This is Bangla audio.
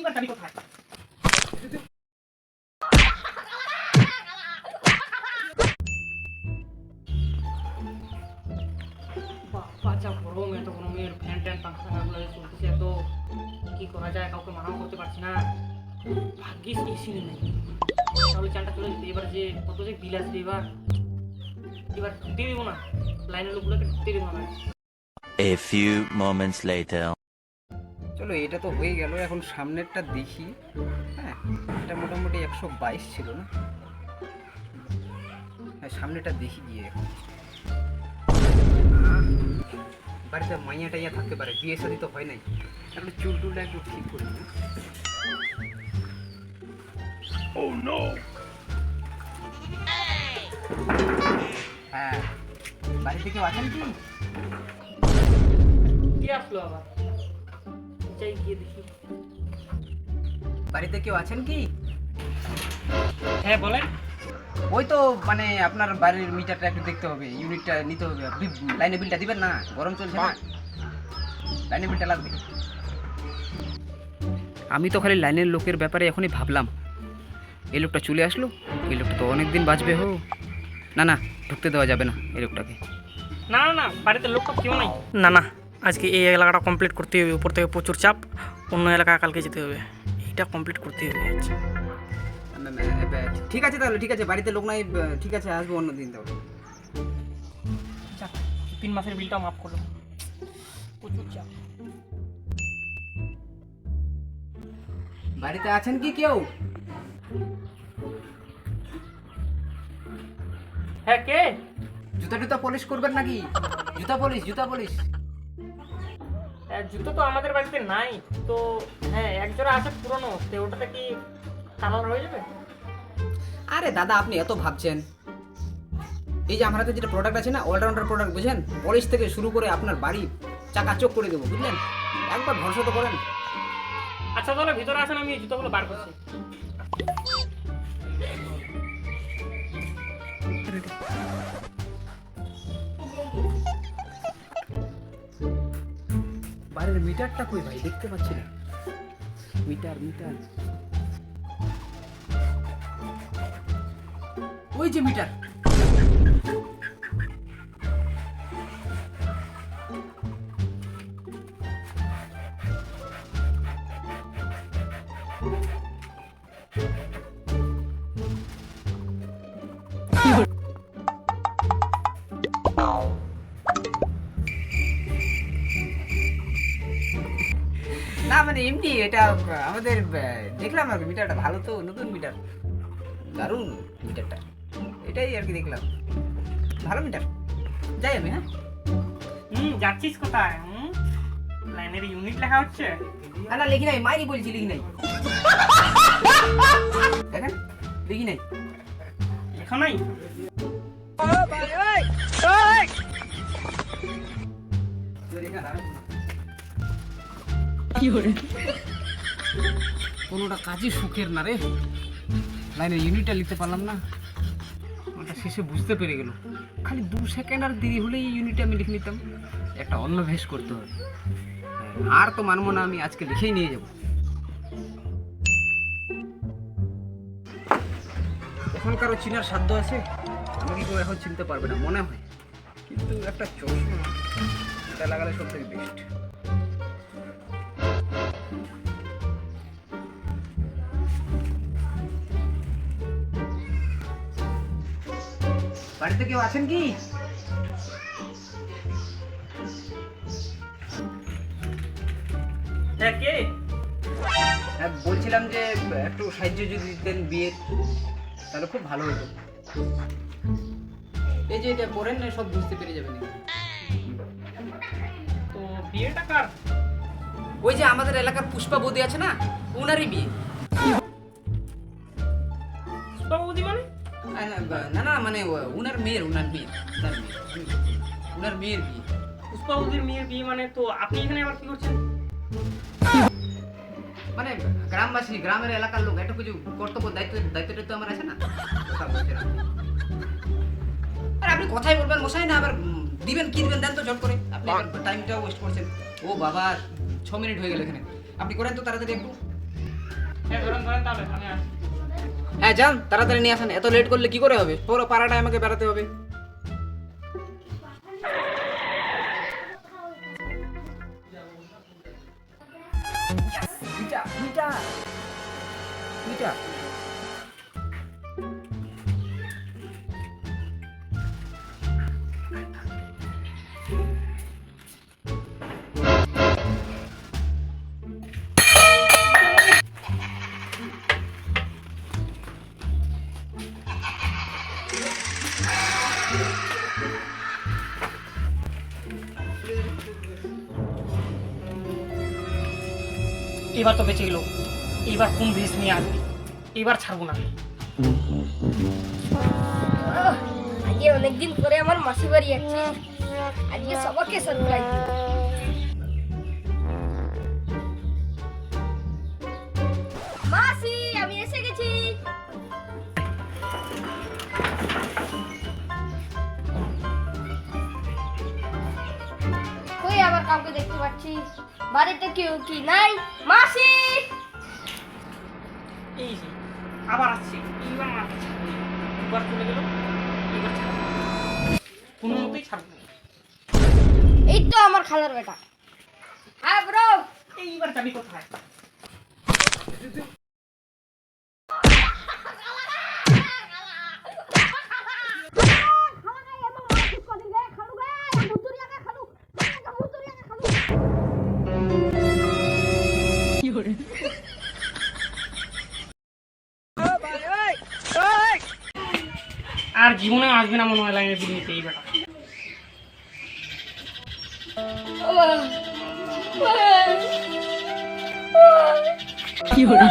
সিঙ্গার চাবি কোথায়? বাবা, যা গরম, এত গরমের ফ্যান ট্যান পাখা কি করা যায়, কাউকে মানাও করতে পারছি না। ভাগ্যিস এসি নেই। তাহলে চানটা চলে যেত। এবার যে কত যে বিল আসবে, এবার এবার ঢুকতে দেবো না। লাইনের লোকগুলোকে ঢুকতে দেবো না। A few moments later. চলো এটা তো হয়ে গেল এখন সামনেরটা দেখি। হ্যাঁ এটা মোটামুটি একশো বাইশ ছিল না? হ্যাঁ সামনেটা দেখি গিয়ে এখন। বাড়িতে মাইয়া টাইয়া থাকতে পারে বিয়ে শাদি তো হয় নাই। এখন চুল টুলটা একটু ঠিক করি না। হ্যাঁ বাড়িতে কেউ আছেন কি? কে আসলো আবার? যাই গিয়ে দেখি। বাড়িতে কেউ আছেন কি? হ্যাঁ বলেন। ওই তো মানে আপনার বাড়ির মিটারটা একটু দেখতে হবে ইউনিটটা নিতে হবে। আপনি লাইনে বিলটা দিবেন না গরম চলছে না। লাইনে বিলটা লাগবে। আমি তো খালি লাইনের লোকের ব্যাপারে এখনই ভাবলাম। এই লোকটা চলে আসলো এই লোকটা তো অনেক দিন বাঁচবে হো। না না ঢুকতে দেওয়া যাবে না এই লোকটাকে। না না না বাড়িতে লোক তো কেউ নাই। না না। আজকে এই এলাকাটা কমপ্লিট করতে হবে উপর থেকে প্রচুর চাপ অন্য এলাকা কালকে যেতে হবে। এইটা কমপ্লিট করতে হবে আচ্ছা ঠিক আছে তাহলে ঠিক আছে বাড়িতে লোক নাই ঠিক আছে আসব অন্য দিন তাহলে তিন মাসের বিলটাও মাফ করল প্রচুর চাপ। বাড়িতে আছেন কি কেউ? হ্যাঁ কে? জুতা টুতা পলিশ করবেন নাকি? জুতা পলিশ জুতা পলিশ জুতো তো আমাদের বাড়িতে নাই। তো হ্যাঁ এক জোড়া আছে পুরনো তো ওটাতে কি কালার হয়ে যাবে? আরে দাদা আপনি এত ভাবছেন। এই যে আমার হাতে যেটা প্রোডাক্ট আছে না অলরাউন্ডার প্রোডাক্ট বুঝেন পলিশ থেকে শুরু করে আপনার বাড়ি চাকাচক করে দেবো বুঝলেন? একবার ভরসা তো করেন। আচ্ছা তাহলে ভিতরে আসেন আমি জুতোগুলো বার করছি। বাড়ির মিটারটা কই ভাই? দেখতে পাচ্ছি না। Metre metre. ওই যে মিটার। মানে এমনি এটা আমাদের দেখলাম আর কি মিটারটা ভালো তো নতুন মিটার। দারুণ মিটারটা। এটাই আর কি দেখলাম। ভালো মিটার। যাই আমি হ্যাঁ? হুম যাচ্ছিস কোথায়? হুম? লাইনের ইউনিট লেখা হচ্ছে। না না লিখি নাই মাইরি বলছি লিখি নাই। দেখেন লিখি নাই। লেখা নাই? কোনোটা কাজই সুখের না রে। লাইনের ইউনিটটা লিখতে পারলাম না। ওটা শেষে বুঝতে পেরে গেল। খালি দু সেকেন্ড আর দেরি হলেই এই ইউনিটটা আমি লিখে নিতাম। একটা অন্য ভেস করতে হবে। আর তো মানবো না, আমি আজকে লিখেই নিয়ে যাব। এখন কারও চিনার সাধ্য আছে? আমাকে কেউ এখন চিনতে পারবে না, মনে হয়। কিন্তু একটা চশমা, এটা লাগালে সব থেকে বেস্ট বাড়িতে কেউ আছেন কি? হ্যাঁ কে? হ্যাঁ বলছিলাম যে একটু সাহায্য যদি দিতেন বিয়ের তাহলে খুব ভালো হতো। এই যে এটা করেন না সব বুঝতে পেরে যাবেন তো বিয়েটা কার? ওই যে আমাদের এলাকার পুষ্পা বৌদি আছে না ওনারই বিয়ে। না, না, মানে ওনার মেয়ের ওনার মেয়ের ওনার মেয়ের বিয়ে পুষ্পা বৌদির মেয়ের বিয়ে মানে তো আপনি এখানে আবার কি করছেন মানে গ্রামবাসী গ্রামের এলাকার লোক একটা কিছু কর্তব্য দায়িত্ব দায়িত্বটা তো আমার আছে না কথা আপনি কথাই বলবেন মশাই না আবার দিবেন কি দিবেন দেন তো চট করে আপনি টাইমটা ওয়েস্ট করছেন ও বাবা ছ মিনিট হয়ে গেল এখানে আপনি করেন তো তাড়াতাড়ি একটু হ্যাঁ ধরেন ধরেন তাহলে আমি আসছি হ্যাঁ যান, তাড়াতাড়ি নিয়ে আসেন। এত লেট করলে কি করে হবে? পুরো পাড়াটায় আমাকে বেড়াতে হবে। এবার তো বেঁচে গেল। এবার কোন বিষ নিয়ে আসবি? এবার ছাড়বো না। আজকে অনেকদিন পরে আমার মাসি বাড়ি আজকে সবাইকে সারপ্রাইজ কাউকে দেখতে পাচ্ছি। বাড়িতে কেউ কি নাই? মাসি! এই যে, আবার আসছি। এইবার মারতে ছাড়বো এবার চলে গেল এবার ছাড়বো কোনো মতেই ছাড়বো এই তো আমার খালার বেটা। হ্যাঁ ব্রো এইবার যাবি কোথায়? জীবনে আসবে না মনে হয় লাইনের বিল নিতে এই বেটা কি হলো?